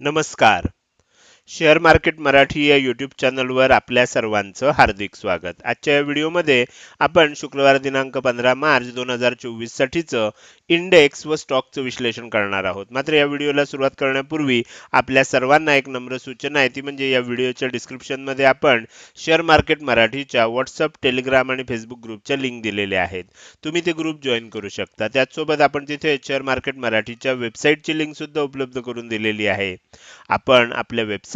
नमस्कार share market Marathi या YouTube चॅनलवर आपल्या सर्वांचं हार्दिक स्वागत. आजच्या या व्हिडिओमध्ये आपण शुक्रवार दिनांक पंधरा मार्च दोन हजार चोवीस साठीचं इंडेक्स व स्टॉकचं विश्लेषण करणार आहोत. मात्र या व्हिडिओला सुरुवात करण्यापूर्वी आपल्या सर्वांना एक नम्र सूचना आहे. ती म्हणजे या व्हिडिओच्या डिस्क्रिप्शनमध्ये आपण शेअर मार्केट मराठीच्या व्हॉट्सअप टेलिग्राम आणि फेसबुक ग्रुपच्या लिंक दिलेल्या आहेत. तुम्ही ते ग्रुप जॉईन करू शकता. त्याचसोबत आपण तिथे शेअर मार्केट मराठीच्या वेबसाईटची लिंक सुद्धा उपलब्ध करून दिलेली आहे. आपण आपल्या वेबसाईट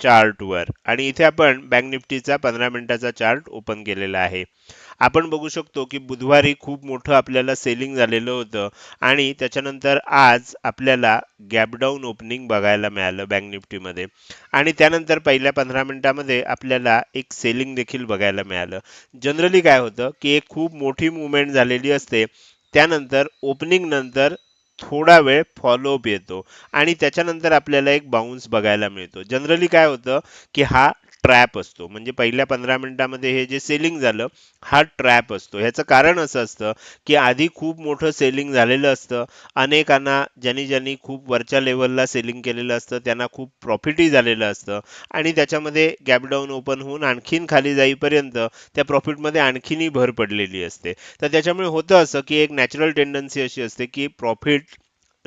चार्टवर आणि इथे आपण बँक निफ्टीचा पंधरा मिनिटाचा चार्ट ओपन केलेला आहे. आपण बघू शकतो की बुधवारी खूप मोठं आपल्याला सेलिंग झालेलं होतं आणि त्याच्यानंतर आज आपल्याला गॅपडाऊन ओपनिंग बघायला मिळालं बँक निफ्टीमध्ये. आणि त्यानंतर पहिल्या पंधरा मिनिटामध्ये आपल्याला एक सेलिंग देखील बघायला मिळालं. जनरली काय होतं की एक खूप मोठी मुवमेंट झालेली असते. त्यानंतर ओपनिंग नंतर थोडा वेळ फॉलोअप येतो. आणि त्याच्यानंतर आपल्याला एक बाउन्स बघायला मिळतो. जनरली काय होतं की हा ट्रॅप असतो. म्हणजे पहिल्या पंधरा मिनिटामध्ये हे जे सेलिंग झालं हा ट्रॅप असतो. ह्याचं कारण असं असतं की आधी खूप मोठं सेलिंग झालेलं असतं. अनेकांना ज्यांनी ज्यांनी खूप वरच्या लेवलला सेलिंग केलेलं असतं त्यांना खूप प्रॉफिटही झालेलं असतं. आणि त्याच्यामध्ये गॅपडाऊन ओपन होऊन आणखीन खाली जाईपर्यंत त्या प्रॉफिटमध्ये आणखीनही भर पडलेली असते. तर त्याच्यामुळे होतं असं की एक नॅचरल टेंडन्सी अशी असते की प्रॉफिट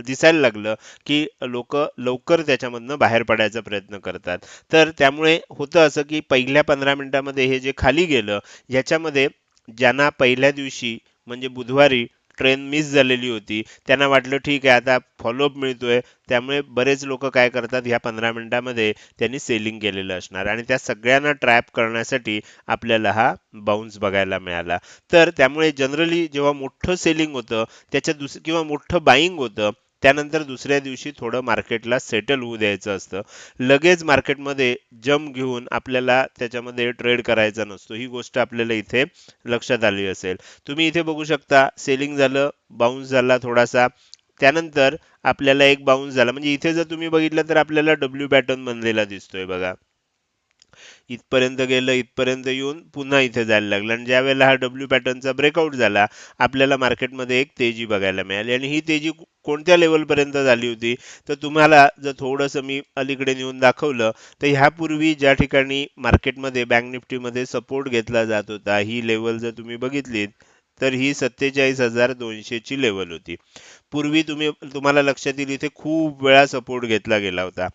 दिसायला लागलं की लोक लवकर त्याच्यामधनं बाहेर पडायचा प्रयत्न करतात. तर त्यामुळे होतं असं की पहिल्या पंधरा मिनिटामध्ये हे जे खाली गेलं ह्याच्यामध्ये ज्यांना पहिल्या दिवशी म्हणजे बुधवारी ट्रेन मिस झालेली होती त्यांना वाटलं ठीक आहे आता फॉलोअप मिळतोय. त्यामुळे बरेच लोक काय करतात ह्या पंधरा मिनिटामध्ये त्यांनी सेलिंग केलेलं असणार. आणि त्या सगळ्यांना ट्रॅप करण्यासाठी आपल्याला हा बाउन्स बघायला मिळाला. तर त्यामुळे जनरली जेव्हा मोठं सेलिंग होतं त्याच्या दुस किंवा मोठं बाईंग होतं त्यानंतर दुसऱ्या दिवशी थोडं मार्केटला सेटल होऊ द्यायचं असतं. लगेच मार्केटमध्ये जम घेऊन आपल्याला त्याच्यामध्ये ट्रेड करायचा नसतो. ही गोष्ट आपल्याला इथे लक्षात आली असेल. तुम्ही इथे बघू शकता सेलिंग झालं बाउन्स झाला थोडासा. त्यानंतर आपल्याला एक बाउन्स झाला. म्हणजे इथे जर तुम्ही बघितलं तर आपल्याला डब्ल्यू पॅटर्न बनलेला दिसतोय बघा. इथपर्यंत गेलं इथपर्यंत येऊन पुन्हा इथे जायला लागलं. आणि ज्या वेळेला हा डब्ल्यू पॅटर्नचा ब्रेकआउट झाला आपल्याला मार्केटमध्ये एक तेजी बघायला मिळाली. आणि ही तेजी कोणत्या लेवलपर्यंत झाली होती? तर तुम्हाला जर थोडंसं मी अलीकडे नेऊन दाखवलं तर ह्यापूर्वी ज्या ठिकाणी मार्केटमध्ये बँक निफ्टीमध्ये सपोर्ट घेतला जात होता ही लेवल जर तुम्ही बघितलीत तर ही सत्तेचाळीस हजार दोनशेची लेवल होती. पूर्वी तुम्ही तुम्हाला लक्षात येईल इथे खूप वेळा सपोर्ट घेतला गेला होता.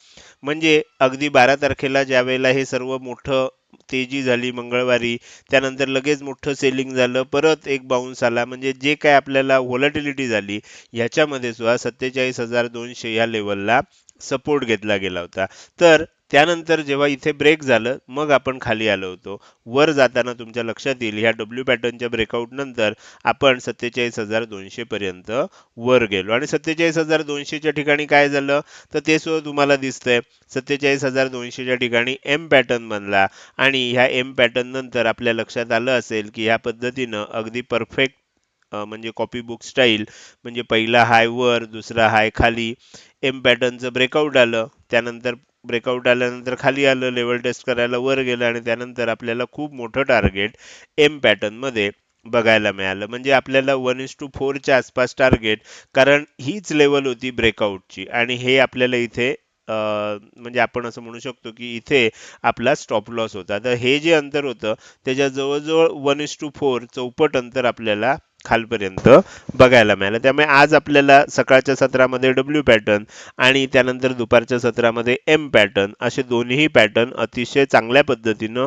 म्हणजे अगदी बारा तारखेला ज्यावेळेला हे सर्व मोठं तेजी झाली मंगळवारी त्यानंतर लगेच मोठं सेलिंग झालं परत एक बाउन्स आला. म्हणजे जे काय आपल्याला व्हॉलटिलिटी झाली ह्याच्यामध्ये सुद्धा सत्तेचाळीस हजार दोनशे या लेवलला सपोर्ट घेतला गेला होता. तर त्यानंतर जेव्हा इथे ब्रेक झालं मग आपण खाली आलो होतो. वर जाताना तुमच्या लक्षात येईल ह्या डब्ल्यू पॅटर्नच्या ब्रेकआउट नंतर आपण सत्तेचाळीस हजार दोनशे पर्यंत वर गेलो. आणि सत्तेचाळीस हजार दोनशेच्या ठिकाणी काय झालं? तर ते सुद्धा तुम्हाला दिसतंय. सत्तेचाळीस हजार दोनशेच्या ठिकाणी एम पॅटर्न बनला. आणि ह्या एम पॅटर्न नंतर आपल्या लक्षात आलं असेल की ह्या पद्धतीनं अगदी परफेक्ट म्हणजे कॉपी बुक स्टाईल म्हणजे पहिला हाय वर दुसरा हाय खाली एम पॅटर्नचं ब्रेकआउट आलं. त्यानंतर ब्रेकआउट आल्यानंतर खाली आलं लेवल टेस्ट करायला वर गेलं आणि त्यानंतर आपल्याला खूप मोठं टार्गेट एम पॅटर्नमध्ये बघायला मिळालं. म्हणजे आपल्याला वन इज टू फोरच्या आसपास टार्गेट कारण हीच लेवल होती ब्रेकआउटची आणि हे आपल्याला इथे म्हणजे आपण असं म्हणू शकतो की इथे आपला स्टॉप लॉस होता. तर हे जे अंतर होतं त्याच्या जवळजवळ वन इज टू फोर चौपट अंतर आपल्याला खालपर्यंत बघायला मिळालं. त्यामुळे आज आपल्याला सकाळच्या सत्रामध्ये डब्ल्यू पॅटर्न आणि त्यानंतर दुपारच्या सत्रामध्ये एम पॅटर्न असे दोन्ही पॅटर्न अतिशय चांगल्या पद्धतीनं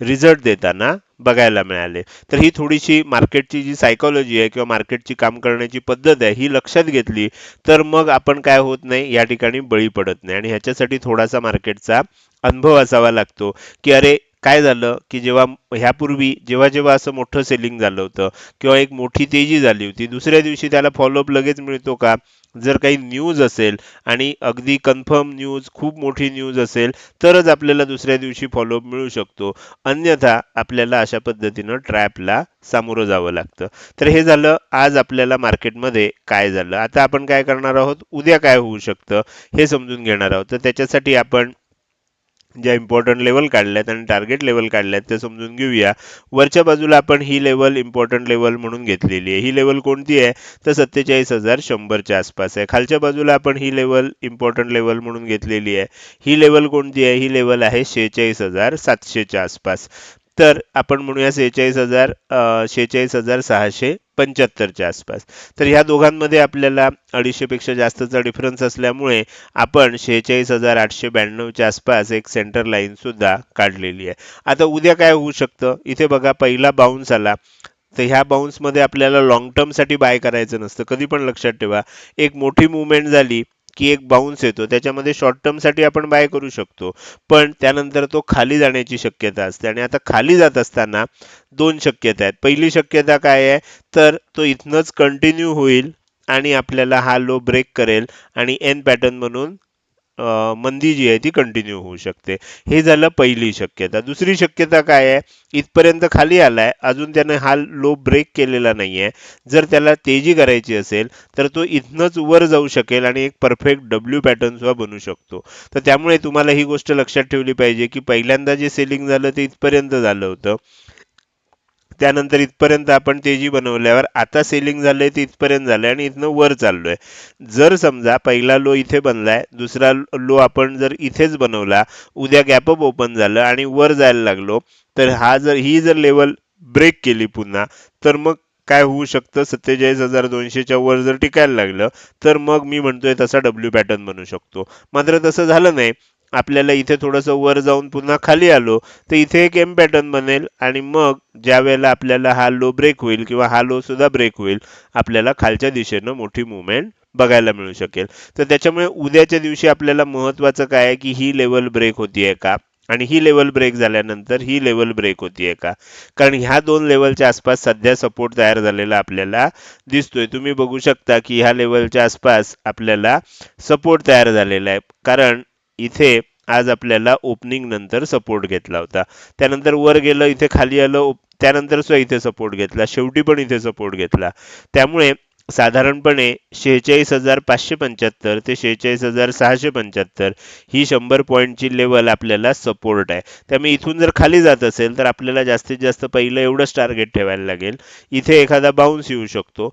रिझल्ट देताना बघायला मिळाले. तर ही थोडीशी मार्केटची जी सायकोलॉजी आहे किंवा मार्केटची काम करण्याची पद्धत आहे ही लक्षात घेतली तर मग आपण काय होत नाही या ठिकाणी बळी पडत नाही. आणि ह्याच्यासाठी थोडासा मार्केटचा अनुभव असावा लागतो की अरे काय झालं की जेव्हा ह्यापूर्वी जेव्हा जेव्हा असं मोठं सेलिंग झालं होतं किंवा एक मोठी तेजी झाली होती दुसऱ्या दिवशी त्याला फॉलोअप लगेच मिळतो का? जर काही न्यूज असेल आणि अगदी कन्फर्म न्यूज खूप मोठी न्यूज असेल तरच आपल्याला दुसऱ्या दिवशी फॉलोअप मिळू शकतो. अन्यथा आपल्याला अशा पद्धतीनं ट्रॅपला सामोरं जावं लागतं. तर हे झालं आज आपल्याला मार्केटमध्ये काय झालं? आता आपण काय करणार आहोत? उद्या काय होऊ शकतं? हे समजून घेणार आहोत. तर त्याच्यासाठी आपण ज्या इम्पॉर्टंट लेवल काढल्यात आणि टार्गेट लेवल काढल्यात ते समजून घेऊया. वरच्या बाजूला आपण ही लेवल इम्पॉर्टंट लेवल म्हणून घेतलेली आहे. ही लेवल कोणती आहे? तर सत्तेचाळीस हजार शंभरच्या आसपास आहे. खालच्या बाजूला आपण ही लेवल इम्पॉर्टंट लेवल म्हणून घेतलेली आहे. ही लेवल कोणती आहे? ही लेवल आहे शेहेचाळीस हजार सातशेच्या आसपास. तर आपण म्हणूया सेहेचाळीस हजार शेहेचाळीस हजार सहाशे पंच्याहत्तरच्या आसपास. तर ह्या दोघांमध्ये आपल्याला अडीचशे पेक्षा जास्तचा डिफरन्स असल्यामुळे आपण शेहेचाळीस हजार आठशे ब्याण्णवच्या आसपास एक सेंटर लाईन सुद्धा काढलेली आहे. आता उद्या काय होऊ शकतं? इथे बघा पहिला बाउन्स आला. तर ह्या बाउन्समध्ये आपल्याला लॉंग टर्मसाठी बाय करायचं नसतं. कधी पण लक्षात ठेवा. एक मोठी मुवमेंट झाली की एक बाउन्स येतो. त्याच्यामध्ये शॉर्ट टर्मसाठी आपण बाय करू शकतो. पण त्यानंतर तो खाली जाण्याची शक्यता असते. आणि आता खाली जात असताना दोन शक्यता आहेत. पहिली शक्यता काय आहे? तर तो इथनंच कंटिन्यू होईल आणि आपल्याला हा लो ब्रेक करेल आणि एन पॅटर्न म्हणून मंदी जी आहे ती कंटिन्यू होऊ शकते. हे झालं पहिली शक्यता. दुसरी शक्यता काय आहे? इथपर्यंत खाली आलाय. अजून त्याने हा लो ब्रेक केलेला नाही आहे जर त्याला तेजी करायची असेल तर तो इथनच वर जाऊ शकेल आणि एक परफेक्ट डब्ल्यू पॅटर्न सुद्धा बनू शकतो. तर त्यामुळे तुम्हाला ही गोष्ट लक्षात ठेवली पाहिजे की पहिल्यांदा जे सेलिंग झालं ते इथपर्यंत झालं होतं. त्यानंतर इथपर्यंत आपण तेजी बनवल्यावर आता सेलिंग झालंय ते इथपर्यंत झालंय आणि इथनं वर चाललोय. जर समजा पहिला लो इथे बनलाय दुसरा लो आपण जर इथेच बनवला उद्या गॅपअप ओपन झालं आणि वर जायला लागलो तर हा जर ही जर लेवल ब्रेक केली पुन्हा तर मग काय होऊ शकतं? सत्तेचाळीस हजार दोनशेच्या वर जर टिकायला लागलं तर मग मी म्हणतोय तसा डब्ल्यू पॅटर्न बनू शकतो. मात्र तसं झालं नाही. आपल्याला इथे थोडंसं वर जाऊन पुन्हा खाली आलो तर इथे एक एम पॅटर्न बनेल आणि मग ज्या वेळेला आपल्याला हा लो ब्रेक होईल किंवा हा लो सुद्धा ब्रेक होईल आपल्याला खालच्या दिशेनं मोठी मुवमेंट बघायला मिळू शकेल. तर त्याच्यामुळे उद्याच्या दिवशी आपल्याला महत्वाचं काय आहे की ही लेवल ब्रेक होतीये का? आणि ही लेवल ब्रेक झाल्यानंतर ही लेवल ब्रेक होतीये का? कारण ह्या दोन लेवलच्या आसपास सध्या सपोर्ट तयार झालेला आपल्याला दिसतोय. तुम्ही बघू शकता की ह्या लेवलच्या आसपास आपल्याला सपोर्ट तयार झालेला आहे. कारण इथे आज आपल्याला ओपनिंग नंतर सपोर्ट घेतला होता. त्यानंतर वर गेलं इथे खाली आलं त्यानंतर सुद्धा इथे सपोर्ट घेतला शेवटी पण इथे सपोर्ट घेतला. त्यामुळे साधारणपणे शेहेचाळीस हजार पाचशे पंच्याहत्तर ते शेहेचाळीस हजार सहाशे पंच्याहत्तर ही शंभर पॉईंटची लेवल आपल्याला सपोर्ट आहे. त्यामुळे इथून जर खाली जात असेल तर आपल्याला जास्तीत जास्त पहिलं एवढंच टार्गेट ठेवायला लागेल. इथे एखादा बाउन्स येऊ शकतो.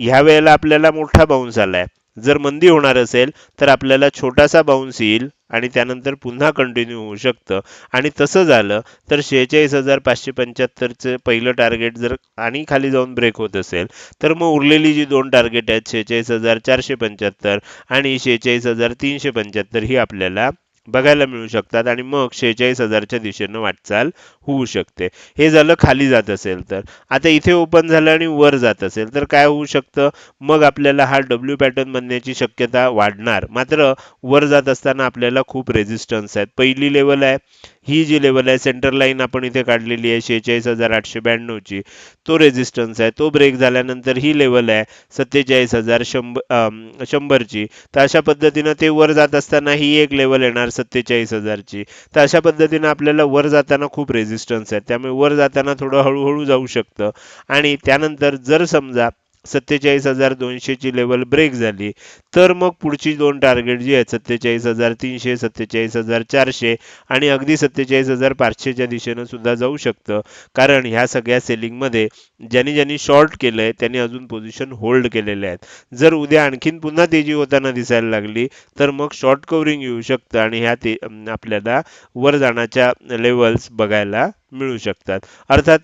ह्या वेळेला आपल्याला मोठा बाउन्स आलाय. जर मंदी होणार असेल तर आपल्याला छोटासा बाउन्स येईल आणि त्यानंतर पुन्हा कंटिन्यू होऊ शकतं. आणि तसं झालं तर शेहेचाळीस हजार पाचशे पंच्याहत्तरचं पहिलं टार्गेट जर आणि खाली जाऊन ब्रेक होत असेल तर मग उरलेली जी दोन टार्गेट आहेत शेहेचाळीस हजार चारशे पंच्याहत्तर आणि शेहेचाळीस हजार तीनशे पंच्याहत्तर ही आपल्याला बघायला मिळू शकतात आणि मग शेहेचाळीस हजारच्या दिशेनं वाटचाल होऊ शकते. हे झालं खाली जात असेल तर. आता इथे ओपन झालं आणि वर जात असेल तर काय होऊ शकतं? मग आपल्याला हा डब्ल्यू पॅटर्न बनण्याची शक्यता वाढणार. मात्र वर जात असताना आपल्याला खूप रेझिस्टन्स आहेत. पहिली लेवल आहे. ही जी लेवल आहे सेंटर लाईन आपण इथे काढलेली आहे शेहेचाळीस हजार आठशे ब्याण्णवची. तो रेझिस्टन्स आहे तो ब्रेक झाल्यानंतर ही लेवल आहे सत्तेचाळीस हजार शंभर शंभरची. तर अशा पद्धतीनं ते वर जात असताना ही एक लेवल येणार सत्तेचाळीस हजारची. तर अशा पद्धतीनं आपल्याला वर जाताना खूप रेझिस्टन्स आहे. त्यामुळे वर जाताना थोडं हळूहळू जाऊ शकतं. आणि त्यानंतर जर समजा सत्तेचाळीस हजार दोनशेची लेवल ब्रेक झाली. तर मग पुढची दोन टार्गेट जी आहेत सत्तेचाळीस हजार तीनशे सत्तेचाळीस हजार चारशे आणि अगदी सत्तेचाळीस हजार पाचशेच्या दिशेनं सुद्धा जाऊ शकतं. कारण ह्या सगळ्या सेलिंगमध्ये ज्यांनी ज्यांनी शॉर्ट केलं आहे त्यांनी अजून पोझिशन होल्ड केलेले आहेत. जर उद्या आणखीन पुन्हा तेजी होताना दिसायला लागली तर मग शॉर्ट कव्हरिंग येऊ शकतं आणि ह्या ते आपल्याला वर जाण्याच्या लेवल्स बघायला मिळू शकतात. अर्थात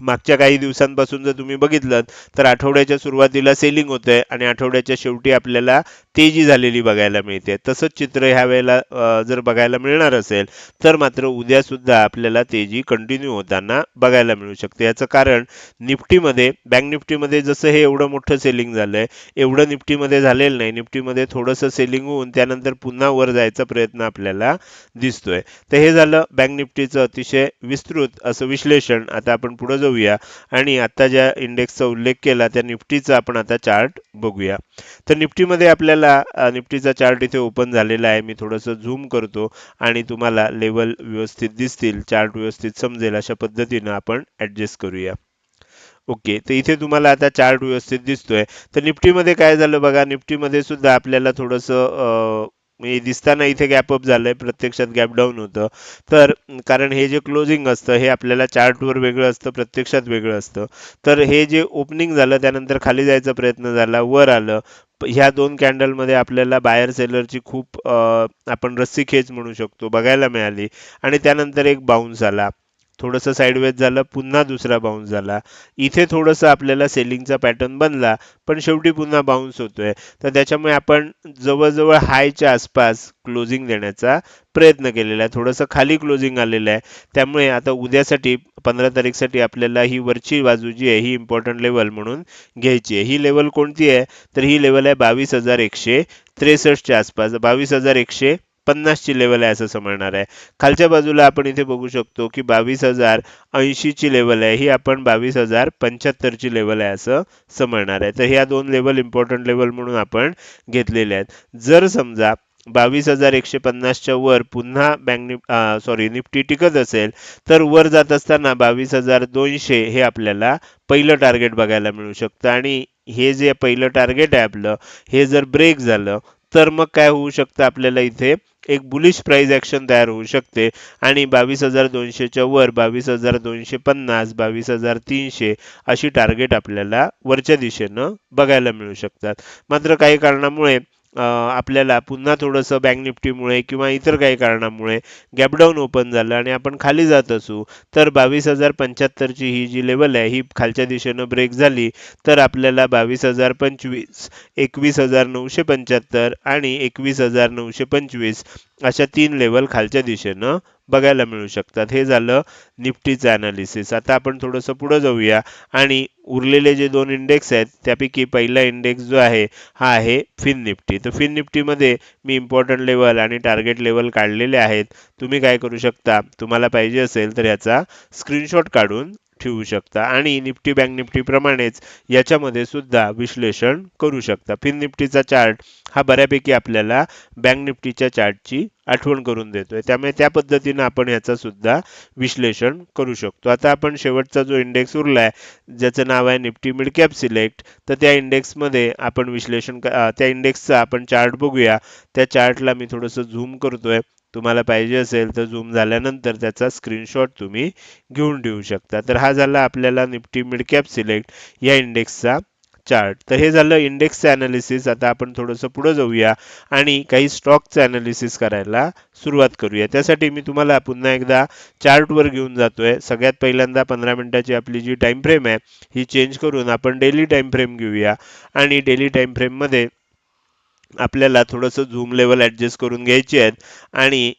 मागच्या काही दिवसांपासून जर तुम्ही बघितलं तर आठवड्याच्या सुरुवातीला सेलिंग होतंय आणि आठवड्याच्या शेवटी आपल्याला तेजी झालेली बघायला मिळते. तसंच चित्र ह्या वेळेला जर बघायला मिळणार असेल तर मात्र उद्या सुद्धा आपल्याला तेजी कंटिन्यू होताना बघायला मिळू शकते. याचं कारण निफ्टीमध्ये बँक निफ्टीमध्ये जसं हे एवढं मोठं सेलिंग झालंय एवढं निफ्टीमध्ये झालेलं नाही. निफ्टीमध्ये थोडंसं सेलिंग होऊन त्यानंतर पुन्हा वर जायचा प्रयत्न आपल्याला दिसतोय. तर हे झालं बँक निफ्टीचं अतिशय विस्तृत असं विश्लेषण. आता आपण पुढे जाऊया आणि आता ज्या इंडेक्सचा उल्लेख केला त्या निफ्टीचा आपण आता चार्ट बघूया. तर निफ्टीमध्ये आपल्याला निफ्टीचा चार्ट इथे ओपन झालेला आहे. मी थोडंसं झूम करतो आणि तुम्हाला लेवल व्यवस्थित दिसतील चार्ट व्यवस्थित समजेल अशा पद्धतीनं आपण ॲडजस्ट करूया. ओके तर इथे तुम्हाला आता चार्ट व्यवस्थित दिसतोय. तर निफ्टीमध्ये काय झालं बघा निफ्टीमध्ये सुद्धा आपल्याला थोडंसं म्हणजे दिसताना इथे गॅपअप झालंय प्रत्यक्षात गॅप डाऊन होतं. तर कारण हे जे क्लोजिंग असतं हे आपल्याला चार्टवर वेगळं असतं प्रत्यक्षात वेगळं असतं. तर हे जे ओपनिंग झालं त्यानंतर खाली जायचा प्रयत्न झाला वर आलं. ह्या दोन कॅन्डलमध्ये आपल्याला बायर सेलरची खूप आपण रस्सी खेच म्हणू शकतो बघायला मिळाली. आणि त्यानंतर एक बाउन्स आला. थोडंसं साईडवेज झालं पुन्हा दुसरा बाउन्स झाला. इथे थोडंसं आपल्याला सेलिंगचा पॅटर्न बनला पण शेवटी पुन्हा बाउन्स होतोय. तर त्याच्यामुळे आपण जवळजवळ हायच्या आसपास क्लोजिंग देण्याचा प्रयत्न केलेला आहे. थोडंसं खाली क्लोजिंग आलेलं आहे. त्यामुळे आता उद्यासाठी पंधरा तारीखसाठी आपल्याला ही वरची बाजू जी आहे ही इम्पॉर्टंट लेवल म्हणून घ्यायची आहे. ही लेवल कोणती आहे? तर ही लेवल आहे बावीस हजार एकशे त्रेसष्टच्या आसपास. बावीस हजार एकशे पन्नासची लेवल आहे असं समजणार आहे. खालच्या बाजूला आपण इथे बघू शकतो की बावीस हजार ऐंशीची लेवल आहे. ही आपण बावीस हजार पंच्याहत्तरची लेवल आहे असं समजणार आहे. तर ह्या दोन लेवल इम्पॉर्टंट लेवल म्हणून आपण घेतलेले आहेत. जर समजा बावीस हजार एकशे पन्नासच्या वर पुन्हा बँक निफ सॉरी निफ्टी टिकत असेल तर वर जात असताना बावीस हजार दोनशे हे आपल्याला पहिलं टार्गेट बघायला मिळू शकतं. आणि हे जे पहिलं टार्गेट आहे आपलं हे जर ब्रेक झालं तर मग काय होऊ शकतं आपल्याला इथे? एक बुलिश प्राइस ऍक्शन तयार होऊ शकते. आणि बावीस हजार दोनशेच्या वर बावीस हजार दोनशे पन्नास बावीस हजार तीनशे अशी टार्गेट आपल्याला वरच्या दिशेनं बघायला मिळू शकतात. मात्र काही कारणामुळे आपल्याला पुन्हा थोडंसं बँक निफ्टीमुळे किंवा इतर काही कारणामुळे गॅपडाऊन ओपन झालं आणि आपण खाली जात असू तर बावीस हजार पंच्याहत्तरची ही जी लेवल आहे ही खालच्या दिशेनं ब्रेक झाली तर आपल्याला बावीस हजार पंचवीस एकवीस हजार नऊशे पंच्याहत्तर आणि एकवीस हजार नऊशे पंचवीस अशा तीन लेवल खालच्या दिशेनं बघायला मिळू शकतात. हे झालं निफ्टीचं अनालिसिस आता आपण थोडंसं पुढं जाऊया. आणि उरलेले जे दोन इंडेक्स आहेत त्यापैकी पहिला इंडेक्स जो आहे हा आहे फिन निफ्टी. तर फिन निफ्टीमध्ये मी इम्पॉर्टंट लेवल आणि टार्गेट लेवल काढलेले आहेत. तुम्ही काय करू शकता? तुम्हाला पाहिजे असेल तर याचा स्क्रीनशॉट काढून ठेवू शकता आणि निफ्टी बँक निफ्टी प्रमाणेच याच्यामध्ये सुद्धा विश्लेषण करू शकता. फिन निफ्टीचा चार्ट हा बऱ्यापैकी आपल्याला बँक निफ्टीच्या चार्टची आठवण करून देतोय. त्यामुळे त्या पद्धतीनं आपण याचा सुद्धा विश्लेषण करू शकतो. आता आपण शेवटचा जो इंडेक्स उरलाय ज्याचं नाव आहे निफ्टी मिड कॅप सिलेक्ट तर त्या इंडेक्समध्ये आपण विश्लेषण त्या इंडेक्सचा आपण चार्ट बघूया. त्या चार्टला मी थोडंसं झूम करतोय. तुम्हाला पाहिजे असेल तर झूम झाल्यानंतर त्याचा स्क्रीनशॉट तुम्ही घेऊन देऊ शकता. तर हा झाला आपल्याला निफ्टी मिडकॅप सिलेक्ट या इंडेक्सचा चार्ट तर हे झालं इंडेक्सचं अनालिसिस आता आपण थोडंसं पुढं जाऊया आणि काही स्टॉकचं अनालिसिस करायला सुरुवात करूया. त्यासाठी मी तुम्हाला पुन्हा एकदा चार्टवर घेऊन जातोय. सगळ्यात पहिल्यांदा पंधरा मिनटाची आपली जी टाईम फ्रेम आहे ही चेंज करून आपण डेली टाईम फ्रेम घेऊया. आणि डेली टाईम फ्रेममध्ये आपल्याला थोडंसं झूम लेवल ॲडजस्ट करून घ्यायची आहेत. आणि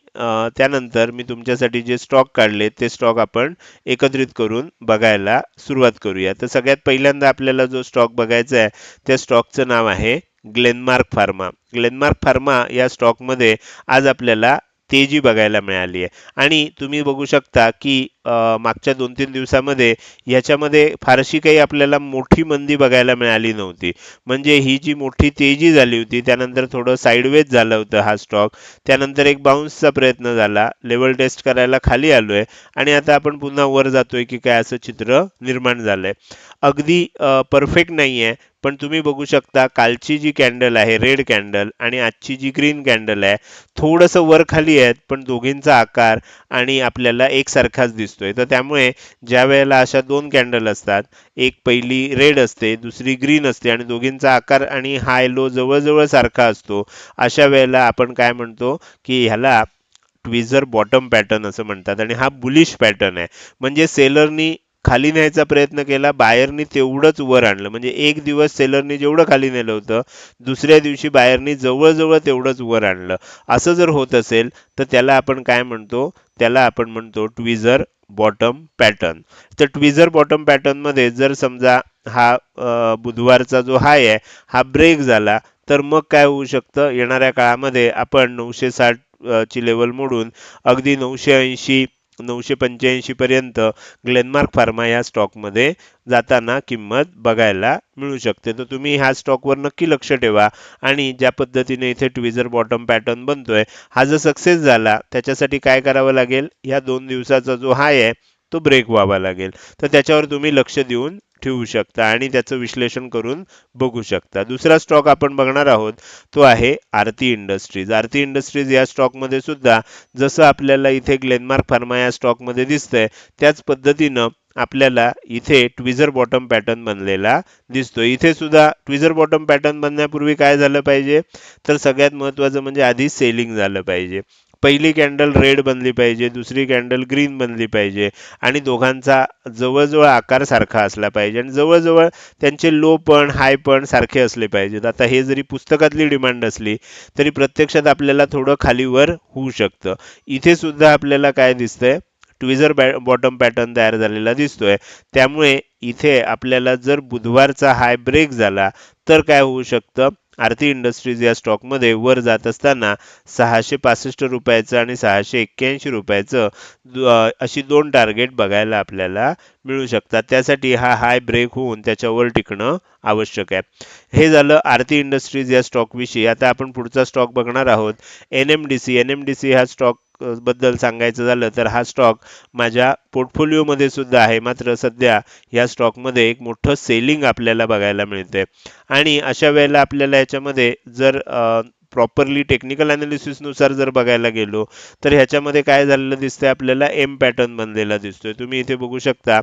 त्यानंतर मी तुमच्यासाठी जे स्टॉक काढले ते स्टॉक आपण एकत्रित करून बघायला सुरुवात करूया. तर सगळ्यात पहिल्यांदा आपल्याला जो स्टॉक बघायचा आहे त्या स्टॉकचं नाव आहे ग्लेनमार्क फार्मा ग्लेनमार्क फार्मा या स्टॉकमध्ये आज आपल्याला तेजी बघायला मिळाली आहे. आणि तुम्ही बघू शकता की मागच्या दोन तीन दिवसामध्ये याच्यामध्ये फारशी काही आपल्याला मोठी मंदी बघायला मिळाली नव्हती. म्हणजे ही जी मोठी तेजी झाली होती त्यानंतर थोडं साईडवेज झालं होतं हा स्टॉक त्यानंतर एक बाउन्सचा प्रयत्न झाला. लेवल टेस्ट करायला खाली आलो आहे आणि आता आपण पुन्हा वर जातोय की काय असं चित्र निर्माण झालं आहे अगदी परफेक्ट नाही आहे पण तुम्ही बघू शकता कालची जी कॅन्डल आहे रेड कॅन्डल आणि आजची जी ग्रीन कॅन्डल आहे थोडंसं वर खाली आहेत पण दोघींचा आकार आणि आपल्याला एकसारखाच दिसतोय. तर त्यामुळे ज्या वेळेला अशा दोन कॅन्डल असतात एक पहिली रेड असते दुसरी ग्रीन असते आणि दोघींचा आकार आणि हाय लो जवळजवळ सारखा असतो अशा वेळेला आपण काय म्हणतो की ह्याला ट्विझर बॉटम पॅटर्न असं म्हणतात आणि हा बुलिश पॅटर्न आहे. म्हणजे सेलरनी खाली न्यायचा प्रयत्न केला बायरनी तेवढंच वर आणलं. म्हणजे एक दिवस सेलरनी जेवढं खाली नेलं होतं दुसऱ्या दिवशी बायरनी जवळजवळ तेवढंच वर आणलं. असं जर होत असेल तर त्याला आपण काय म्हणतो? त्याला आपण म्हणतो ट्विझर बॉटम पॅटर्न. तर ट्विझर बॉटम पॅटर्नमध्ये जर समजा हा बुधवारचा जो हाय आहे हा ब्रेक झाला तर मग काय होऊ शकतं? येणाऱ्या काळामध्ये आपण नऊशे साठ ची लेवल मोडून अगदी नऊशे ऐंशी नऊशे पंच्याऐंशी पर्यंत ग्लेनमार्क फार्मा या स्टॉकमध्ये जाताना किंमत बघायला मिळू शकते. तर तुम्ही ह्या स्टॉकवर नक्की लक्ष ठेवा. आणि ज्या पद्धतीने इथे ट्विझर बॉटम पॅटर्न बनतोय हा जर सक्सेस झाला त्याच्यासाठी काय करावं लागेल? ह्या दोन दिवसाचा जो हाय आहे तो ब्रेक व्हावा लागेल. तर त्याच्यावर तुम्ही लक्ष देऊन ठेवू शकता आणि त्याचं विश्लेषण करून बघू शकता. दुसरा स्टॉक आपण बघणार आहोत तो आहे आरती इंडस्ट्रीज. आरती इंडस्ट्रीज या स्टॉकमध्ये सुद्धा जसं आपल्याला इथे ग्लेनमार्क फार्मा या स्टॉकमध्ये दिसतंय त्याच पद्धतीनं आपल्याला इथे ट्विझर बॉटम पॅटर्न बनलेला दिसतो इथे सुद्धा ट्विझर बॉटम पॅटर्न बनण्यापूर्वी काय झालं पाहिजे? तर सगळ्यात महत्त्वाचं म्हणजे आधी सेलिंग झालं पाहिजे. पहिली कॅन्डल रेड बनली पाहिजे दुसरी कॅन्डल ग्रीन बनली पाहिजे आणि दोघांचा जवळजवळ आकार सारखा असला पाहिजे आणि जवळजवळ त्यांचे लो पण हाय पण सारखे असले पाहिजेत. आता हे जरी पुस्तकातली डिमांड असली तरी प्रत्यक्षात आपल्याला थोडं खालीवर होऊ शकतं. इथे सुद्धा आपल्याला काय दिसतंय? ट्विझर बॅ बॉटम पॅटर्न तयार झालेला दिसतोय. त्यामुळे इथे आपल्याला जर बुधवारचा हाय ब्रेक झाला तर काय होऊ शकतं? आरती इंडस्ट्रीज या स्टॉकमध्ये वर जात असताना सहाशे पासष्ट रुपयाचं आणि सहाशे एक्क्याऐंशी रुपयाचं अशी दोन टार्गेट बघायला आपल्याला मिळू शकतात. त्यासाठी हा हाय ब्रेक होऊन त्याच्यावर टिकणं आवश्यक आहे. हे झालं आरती इंडस्ट्रीज या स्टॉक विषयी. आता आपण पुढचा स्टॉक बघणार आहोत. N M D C N M D C हा स्टॉक बद्दल सांगायचं झालं तर हा स्टॉक माझ्या पोर्टफोलिओमध्ये सुद्धा आहे. मात्र सध्या या स्टॉकमध्ये एक मोठं सेलिंग आपल्याला बघायला मिळते आणि अशा वेळेला आपल्याला याच्यामध्ये जर प्रॉपरली टेक्निकल अनालिसिसनुसार जर बघायला गेलो तर ह्याच्यामध्ये काय झालेलं दिसतंय? आपल्याला एम पॅटर्न बनलेला दिसतोय. तुम्ही इथे बघू शकता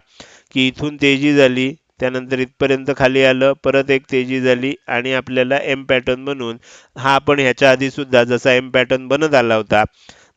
की इथून तेजी झाली त्यानंतर इथपर्यंत खाली आलं परत एक तेजी झाली आणि आपल्याला एम पॅटर्न बनून हा आपण ह्याच्या आधी सुद्धा जसा एम पॅटर्न बनत आला होता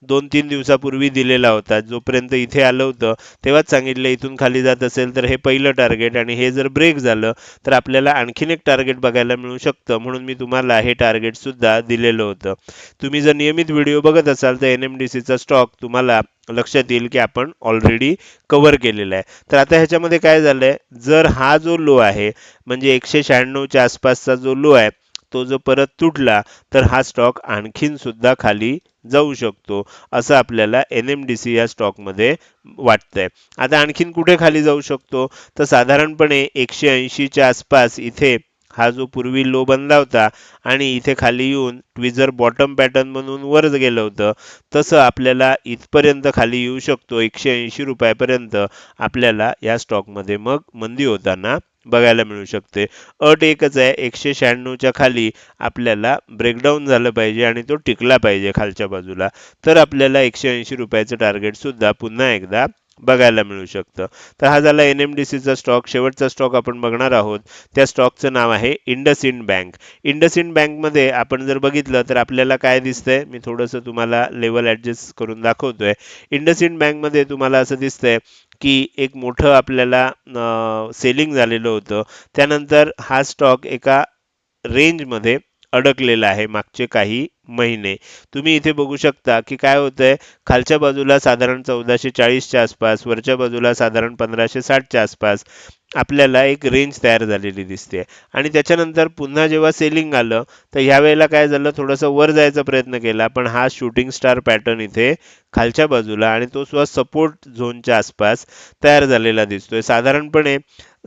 दोन तीन दिवसापूर्वी दिलेला होता. जोपर्यंत इथे आलं होतं तेव्हाच सांगितलं इथून खाली जात असेल तर हे पहिलं टार्गेट आणि हे जर ब्रेक झालं तर आपल्याला आणखीन एक टार्गेट बघायला मिळू शकतं. म्हणून मी तुम्हाला हे टार्गेट सुद्धा दिलेलं होतं. तुम्ही जर नियमित व्हिडिओ बघत असाल तर एन एम डी सीचा स्टॉक तुम्हाला लक्षात येईल की आपण ऑलरेडी कव्हर केलेला आहे. तर आता ह्याच्यामध्ये काय झालंय? जर हा जो लो आहे म्हणजे एकशे शहाण्णवच्या आसपासचा जो लो आहे तो जो परत तुटला तर हा स्टॉक आणखीन सुद्धा खाली जाऊ शकतो असं आपल्याला एन एम डी सी या स्टॉकमध्ये वाटतंय. आता आणखीन कुठे खाली जाऊ शकतो? तर साधारणपणे एकशे ऐंशीच्या आसपास इथे हा जो पूर्वी लो बनला होता आणि इथे खाली येऊन ट्विझर बॉटम पॅटर्न म्हणून वर गेलं होतं तसं आपल्याला इथपर्यंत खाली येऊ शकतो एकशे ऐंशी रुपयापर्यंत आपल्याला या स्टॉकमध्ये मग मंदी होताना बघायला मिळू शकते. अट एकच आहे एकशे शहाण्णवच्या खाली आपल्याला ब्रेकडाऊन झालं पाहिजे आणि तो टिकला पाहिजे खालच्या बाजूला. तर आपल्याला एकशे ऐंशी रुपयाचं टार्गेट सुद्धा पुन्हा एकदा बघायला मिळू शकतं. तर हा झाला एन एम डी सीचा स्टॉक शेवटचा स्टॉक आपण बघणार आहोत. त्या स्टॉकचं नाव आहे इंडसइंड बँक इंडसइंड बँकमध्ये आपण जर बघितलं तर आपल्याला काय दिसतंय? मी थोडंसं तुम्हाला लेवल ॲडजस्ट करून दाखवतोय. इंडसइंड बँकमध्ये तुम्हाला असं दिसतंय की एक मोठं आपल्याला सेलिंग झालेलं होतं. त्यानंतर हा स्टॉक एका रेंजमध्ये अडकलेला आहे मागचे काही महिने. तुम्ही इथे बघू शकता की काय होतंय? खालच्या बाजूला साधारण चौदाशे चाळीसच्या आसपास वरच्या बाजूला साधारण पंधराशे साठच्या आसपास आपल्याला एक रेंज तयार झालेली दिसते आणि त्याच्यानंतर पुन्हा जेव्हा सेलिंग आलं तर ह्या वेळेला काय झालं? थोडंसं वर जायचा प्रयत्न केला पण हा शूटिंग स्टार पॅटर्न इथे खालच्या बाजूला आणि तो सुद्धा सपोर्ट झोनच्या आसपास तयार झालेला दिसतोय. साधारणपणे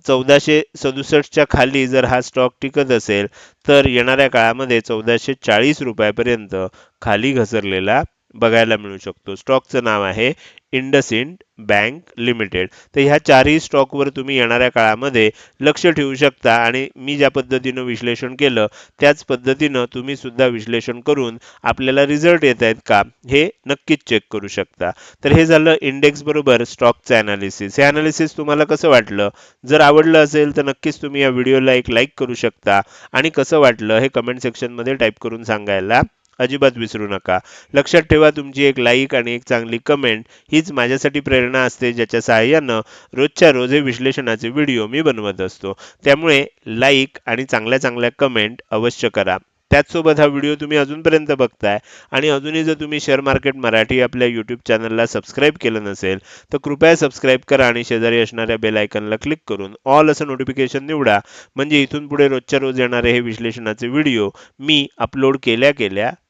चौदाशे सदुसष्टच्या खाली जर हा स्टॉक टिकत असेल तर येणाऱ्या काळामध्ये चौदाशे चाळीस रुपयापर्यंत खाली घसरलेला बघायला मिळू शकतो. स्टॉकचं नाव आहे इंडसइंड बँक लिमिटेड. तर ह्या चारही स्टॉकवर तुम्ही येणाऱ्या काळामध्ये लक्ष ठेवू शकता आणि मी ज्या पद्धतीनं विश्लेषण केलं त्याच पद्धतीनं तुम्ही सुद्धा विश्लेषण करून आपल्याला रिझल्ट येत आहेत का हे नक्कीच चेक करू शकता. तर हे झालं इंडेक्स बरोबर स्टॉकचं अनालिसिस हे अनालिसिस तुम्हाला कसं वाटलं? जर आवडलं असेल तर नक्कीच तुम्ही या व्हिडिओला एक लाईक करू शकता. आणि कसं वाटलं हे कमेंट सेक्शनमध्ये टाईप करून सांगायला. अजिबात विसरू नका. लक्षात ठेवा तुमची एक लाईक आणि एक चांगली कमेंट हीच माझ्यासाठी प्रेरणा असते ज्याच्या सहाय्यानं रोजच्या रोज हे विश्लेषणाचे व्हिडिओ मी बनवत असतो. त्यामुळे लाईक आणि चांगल्या चांगल्या कमेंट अवश्य करा. त्याचसोबत हा व्हिडिओ तुम्ही अजूनपर्यंत बघताय आणि अजूनही जर तुम्ही शेअर मार्केट मराठी आपल्या यूट्यूब चॅनलला सबस्क्राईब केलं नसेल तर कृपया सबस्क्राईब करा आणि शेजारी असणाऱ्या बेल आयकनला क्लिक करून ऑल असं नोटिफिकेशन निवडा. म्हणजे इथून पुढे रोजच्या रोज येणारे हे विश्लेषणाचे व्हिडिओ मी अपलोड केल्या केल्या